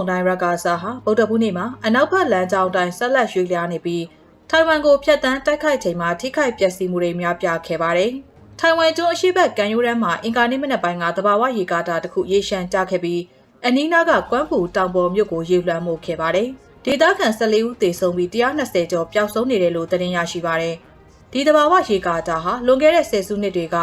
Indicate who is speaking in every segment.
Speaker 1: န်တိုင်းရကာဆာဟာဗုဒ္ဓဘုနေ့မှာအနောက်ဘက်လမ်းကြောင်းတိုင်းဆက်လက်ရွေ့လျားနေပြီးထိုင်ဝမ်ကိုဖျက်ဆီးတိုက်ခိုက်ချိန်မှာထိခိုက်ပျက်စီးမှုတွေများပြားခဲ့ပါတယ်။ထိုင်ဝမ်ကျွန်းအရှိတ်ကံယူရမ်းမှာအင်ကာနေ့မနက်ပိုင်းကတဘာဝရေကားတာတစ်ခုရေရှမ်းကျခဲ့ပြီးအနီးနားကကွမ်းပူတောင်ပေါ်မြို့ကိုရေလွှမ်းမှုခဲ့ပါတယ်။ဒေသခံ14ဦးသေဆုံးပြီး120ကျော်ပျောက်ဆုံးနေတယ်လို့သတင်းရရှိပါတယ်။ဒီတဘာဝရေကားတာဟာလွန်ခဲ့တဲ့ဆယ်စုနှစ်တွေက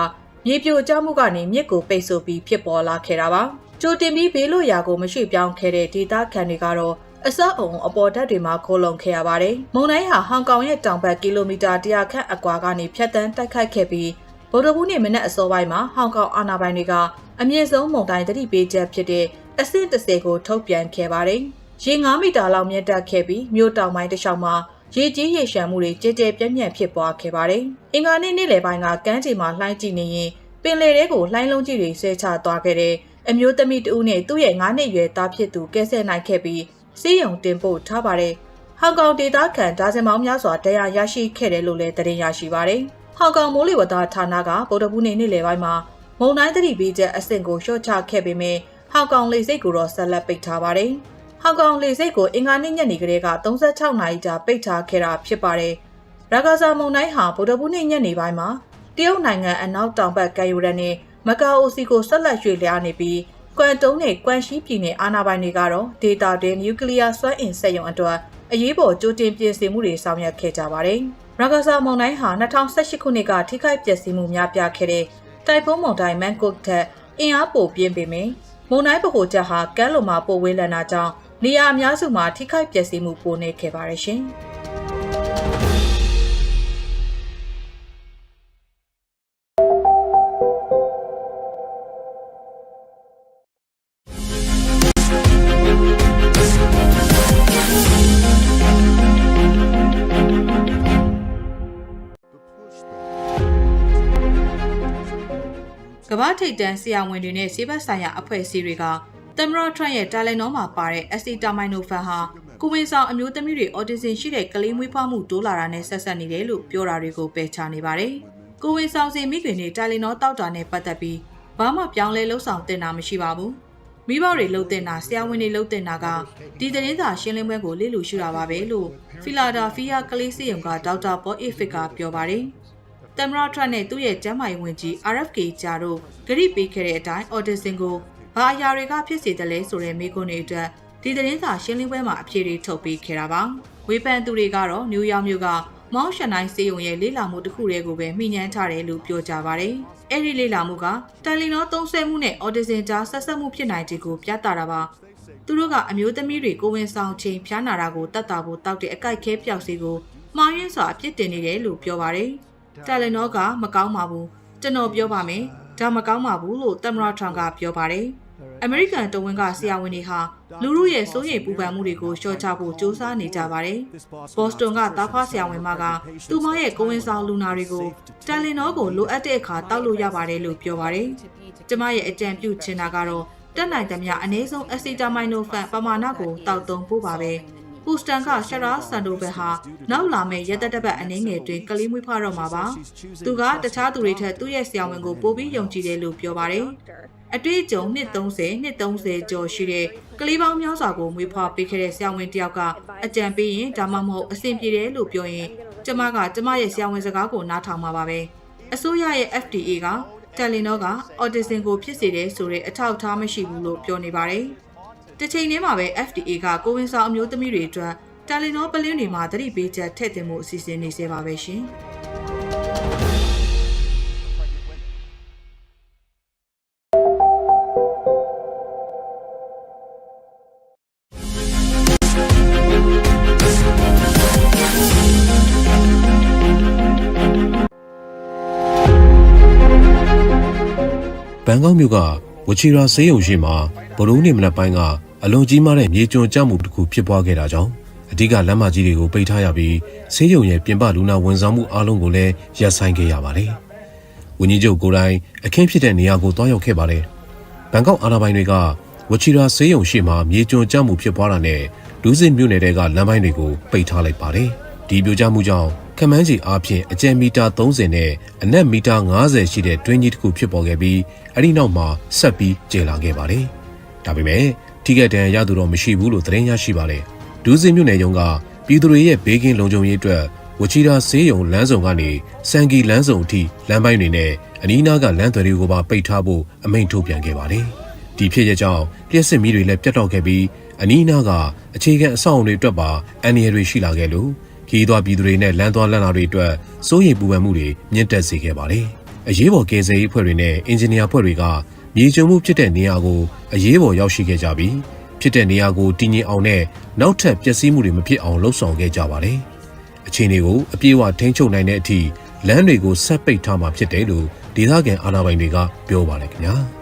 Speaker 1: မြေပြိုကျမှုကနေမြစ်ကိုပိတ်ဆို့ပြီးဖြစ်ပေါ်လာခဲ့တာပါ။ ကြိုတင်ပြီးဘေးလွတ်ရာကိုမရှိပြောင်းခဲ့တဲ့ဒေသခံတွေကတော့အစောအုံအပေါ်ဓာတ်တွေမှာခိုးလုံခဲ့ရပါတယ်။မုန်တိုင်းဟာဟောင်ကောင်ရဲ့တောင်ဘက်ကီလိုမီတာ100ခန့်အကွာကနေဖြတ်တန်းတိုက်ခိုက်ခဲ့ပြီးဗုဒ္ဓဘူးနေ့မနက်အစောပိုင်းမှာဟောင်ကောင်အာဏာပိုင်တွေကအမြင့်ဆုံးမုန်တိုင်းတတိပေးချက်ဖြစ်တဲ့အဆင့်30ကိုထုတ်ပြန်ခဲ့ပါတယ်။ရေ9မီတာလောက်မြင့်တက်ခဲ့ပြီးမြို့တောင်ပိုင်းတစ်လျှောက်မှာရေကြီးရေရှမ်းမှုတွေကြဲကြဲပြန့်ပြန့်ဖြစ်ပွားခဲ့ပါတယ်။အင်္ဂါနေ့နေ့လယ်ပိုင်းကကမ်းခြေမှာလှိုင်းကြည့်နေရင်ပင်လယ်ထဲကိုလှိုင်းလုံးကြီးတွေဆဲချသွားခဲ့တဲ့ အမျိုးသမီးတဦးနဲ့သူ့ရဲ့9နှစ်ရွယ်သားဖြစ်သူကဲဆဲနိုင်ခဲ့ပြီးစီးရုံတင်ပို့ထားပါတယ်။ဟောင်ကောင်ဒေသခံဒါဇင်မောင်းများစွာတရားရရှိခဲ့တယ်လို့လည်းသတင်းရရှိပါတယ်။ဟောင်ကောင်မိုးလေဝသဌာနကဗုဒ္ဓဘူးနေ့နေ့လယ်ပိုင်းမှာမုန်တိုင်းသတိပေးချက်အဆင့်ကိုလျှော့ချခဲ့ပေမဲ့ဟောင်ကောင်လေဆိပ်ကိုတော့ဆက်လက်ပိတ်ထားပါတယ်။ဟောင်ကောင်လေဆိပ်ကိုအင်္ဂါနေ့ညနေကလေးက36နာရီကြာပိတ်ထားခဲ့တာဖြစ်ပါတယ်။ရာဂါဇာမုန်တိုင်းဟာဗုဒ္ဓဘူးနေ့ညနေပိုင်းမှာတရုတ်နိုင်ငံအနောက်တောင်ဘက်ကယူရန်နဲ့ မကာအိုစီကိုဆက်လက်ရွှေ့လျားနေပြီးကွမ်တုံးနဲ့ကွမ်ရှိပြည်နယ်အာဏာပိုင်တွေကတော့ဒေတာတွင်နျူကလ িয়ার စွမ်းအင်စက်ရုံအတွက်အရေးပေါ်ကြိုတင်ပြင်ဆင်မှုတွေဆောင်ရွက်ခဲ့ကြပါတယ်။ရာဂါဆာမုန်တိုင်းဟာ2018ခုနှစ်ကထိခိုက်ပျက်စီးမှုများပြားခဲ့တဲ့တိုင်ဖုန်းမုန်တိုင်းမန်ကုတ်ထက်အင်အားပိုပြင်းပေမယ့်မုန်တိုင်းဗဟိုချက်ဟာကမ်းလွန်မှာပိုဝေးလည်တာကြောင့်နေရာအများစုမှာထိခိုက်ပျက်စီးမှုပိုနေခဲ့ပါတယ်ရှင်။ ဘာထိပ်တန်းဆရာဝန်တွေနဲ့ဆေးဘက်ဆိုင်ရာအဖွဲ့အစည်းတွေကသမ္မတထရန့်ရဲ့တာလန်နောမှာပါတဲ့အက်ဆီတာမိုင်နိုဖန်ဟာကိုဝင်ဆောင်အမျိုးသမီးတွေအော်တီဇင်ရှိတဲ့ကလေးမွေးဖွားမှုတိုးလာတာနဲ့ဆက်ဆက်နေတယ်လို့ပြောတာတွေကိုပယ်ချနေပါတယ်။ကိုဝင်ဆောင်စီမိခင်တွေတာလန်နောတောက်တာနဲ့ပတ်သက်ပြီးဘာမှပြောင်းလဲလှုပ်ဆောင်တင်တာမရှိပါဘူး။မိဘတွေလှုပ်တင်တာဆရာဝန်တွေလှုပ်တင်တာကဒီသတင်းစာရှင်းလင်းပွဲကိုလေ့လူရှုတာပါပဲလို့ဖီလာဒါဖီးယားကလေးစီယုံကဒေါက်တာပေါ်အစ်ဖစ်ကပြောပါတယ်။ တမရထရတ်နဲ့သူ့ရဲ့ကျမ်းမာရေးဝန်ကြီး RFK ဂျာတို့ဂရိပေးခဲ့တဲ့အတိုင်းအော်တီဇင်ကိုဘာအရာတွေကဖြစ်စေတယ်လဲဆိုတဲ့မေးခွန်းတွေအတွက်ဒီသတင်းစာရှင်းလင်းပွဲမှာအဖြေတွေထုတ်ပေးခဲ့တာပါဝေဖန်သူတွေကတော့နယူးယောက်မြို့ကမောင်းရှန်တိုင်းစေယုံရဲ့လေးလာမှုတစ်ခုတည်းကိုပဲမှီညမ်းထားတယ်လို့ပြောကြပါတယ်အဲ့ဒီလေးလာမှုကတိုင်လီနောသုံးဆွဲမှုနဲ့အော်တီဇင်ကြားဆက်ဆက်မှုဖြစ်နိုင်ခြင်းကိုပြသတာပါသူတို့ကအမျိုးသမီးတွေကိုဝင်ဆောင်ချိန်ဖျားနာတာကိုတတ်တာဖို့တောက်တဲ့အကိုက်ခဲပြောက်စီကိုမှားယွင်းစွာအပြစ်တင်နေတယ်လို့ပြောပါတယ် တာလန်နောကမကောင်းပါဘူးကျွန်တော်ပြောပါမယ်ဒါမကောင်းပါဘူးလို့သမ္မတထရန့်ကပြောပါတယ်အမေရိကန်တဝန်ကဆရာဝန်တွေဟာလူမှုရဲ့စိုးရိမ်ပူပန်မှုတွေကိုလျှော့ချဖို့စ조사နေကြပါတယ်ဘော့စတွန်ကသားဖားဆရာဝန်မကသူမရဲ့ကိုဝင်ဆောင်လူနာတွေကိုတာလန်နောကိုလိုအပ်တဲ့အခါတောက်လို့ရပါတယ်လို့ပြောပါတယ်ကျမရဲ့အကြံပြုချင်တာကတော့တက်နိုင်သမျှအနည်းဆုံးအက်ဆီတာမိုင်နိုဖန်ပမာဏကိုတောက်သုံးဖို့ပါပဲ ဟူစတန်ကရှရာဆန်ဒိုဘက်ဟာနောက်လာမယ့်ရက်သက်တစ်ပတ်အနည်းငယ်တွင်ကလေးမွေးဖွားတော့မှာပါ။သူကတခြားသူတွေထက်သူ့ရဲ့ဆရာဝန်ကိုပိုပြီးယုံကြည်တယ်လို့ပြောပါတယ်။အတွေ့အကြုံနှစ်30နှစ်30ကျော်ရှိတဲ့ကလေးပေါင်းများစွာကိုမွေးဖွားပေးခဲ့တဲ့ဆရာဝန်တယောက်ကအကြံပေးရင်ဒါမှမဟုတ်အဆင်ပြေတယ်လို့ပြောရင်ကျမကကျမရဲ့ဆရာဝန်စကားကိုနားထောင်မှာပါပဲ။အစိုးရရဲ့ FDA ကတယ်လီနောကအော်တီဇင်ကိုဖြစ်စေတယ်ဆိုတဲ့အထောက်အထားမရှိဘူးလို့ပြောနေပါတယ်။ တစ်ချိန်တည်းမှာပဲ FDA ကကိုဝင်ဆောင်အမျိုးသမီးတွေအတွက်တာလီနောပလင်းတွေမှာသတိပေးချက်ထည့်သွင်းမှုအစီအစဉ်နေစေပါပဲရှင်။
Speaker 2: ဘန်ကောက်မြို့ကဝချီရာဆေးရုံရှိမှာဗုဒ္ဓဦးနေမနက်ပိုင်းက အလွန်ကြီးမားတဲ့မြေကျွံကျမှုတစ်ခုဖြစ်ပွားခဲ့တာကြောင့်အဓိကလမ်းမကြီးတွေကိုပိတ်ထားရပြီးဆေးရုံရဲ့ပြင်ပလူနာဝန်ဆောင်မှုအားလုံးကိုလည်းရပ်ဆိုင်းခဲ့ရပါတယ်။ဝန်ကြီးချုပ်ကိုယ်တိုင်အခင်းဖြစ်တဲ့နေရာကိုတွားရောက်ခဲ့ပါတယ်။ဘန်ကောက်အာဏာပိုင်တွေကဝချီရာဆေးရုံရှိမှာမြေကျွံကျမှုဖြစ်ပွားတာနဲ့လူစစ်မြို့နယ်တွေကလမ်းပိုင်းတွေကိုပိတ်ထားလိုက်ပါတယ်။ဒီပြိုကျမှုကြောင့်ခမန်းကြီးအားဖြင့်အကျယ်မီတာ30နဲ့အနက်မီတာ90ရှိတဲ့တွင်းကြီးတစ်ခုဖြစ်ပေါ်ခဲ့ပြီးအဲ့ဒီနောက်မှာဆက်ပြီးကျယ်လာခဲ့ပါတယ်။ဒါပေမဲ့ဒီ ထိခိုက်ဒဏ်ရာရသူတော့မရှိဘူးလို့သတင်းရရှိပါတယ်။ဒူးစင်မြို့နယ်ရုံးကပြည်သူတွေရဲ့ဘေးကင်းလုံခြုံရေးအတွက်ဝချီရာဆေးရုံလမ်းဆောင်ကနေစံကီလမ်းဆောင်အထိလမ်းပိုင်းတွေနဲ့အနီးနားကလမ်းသွယ်တွေကိုပါပိတ်ထားဖို့အမိန့်ထုတ်ပြန်ခဲ့ပါတယ်။ဒီဖြစ်ရကြောင်းလျှက်စစ်မီးတွေလည်းပြတ်တောက်ခဲ့ပြီးအနီးနားကအခြေခံအဆောက်အုံတွေအတွက်ပါအန္တရာယ်တွေရှိလာခဲ့လို့ခီးသွွားပြည်သူတွေနဲ့လမ်းသွားလမ်းလာတွေအတွက်စိုးရိမ်ပူပန်မှုတွေမြင့်တက်စေခဲ့ပါတယ်။အရေးပေါ်ကယ်ဆယ်ရေးအဖွဲ့တွေနဲ့အင်ဂျင်နီယာအဖွဲ့တွေက မြေကျုံမှုဖြစ်တဲ့နေရာကိုအရေးပေါ်ရောက်ရှိခဲ့ကြပြီးဖြစ်တဲ့နေရာကိုတည်ငြိမ်အောင်နဲ့နောက်ထပ်ပျက်စီးမှုတွေမဖြစ်အောင်လှုံ့ဆော်ခဲ့ကြပါတယ်။အခြေအနေကိုအပြည့်အဝထိန်းချုပ်နိုင်တဲ့အထိလမ်းတွေကိုဆက်ပိတ်ထားမှာဖြစ်တယ်လို့ဒေသခံအာဏာပိုင်တွေကပြောပါတယ်ခင်ဗျာ။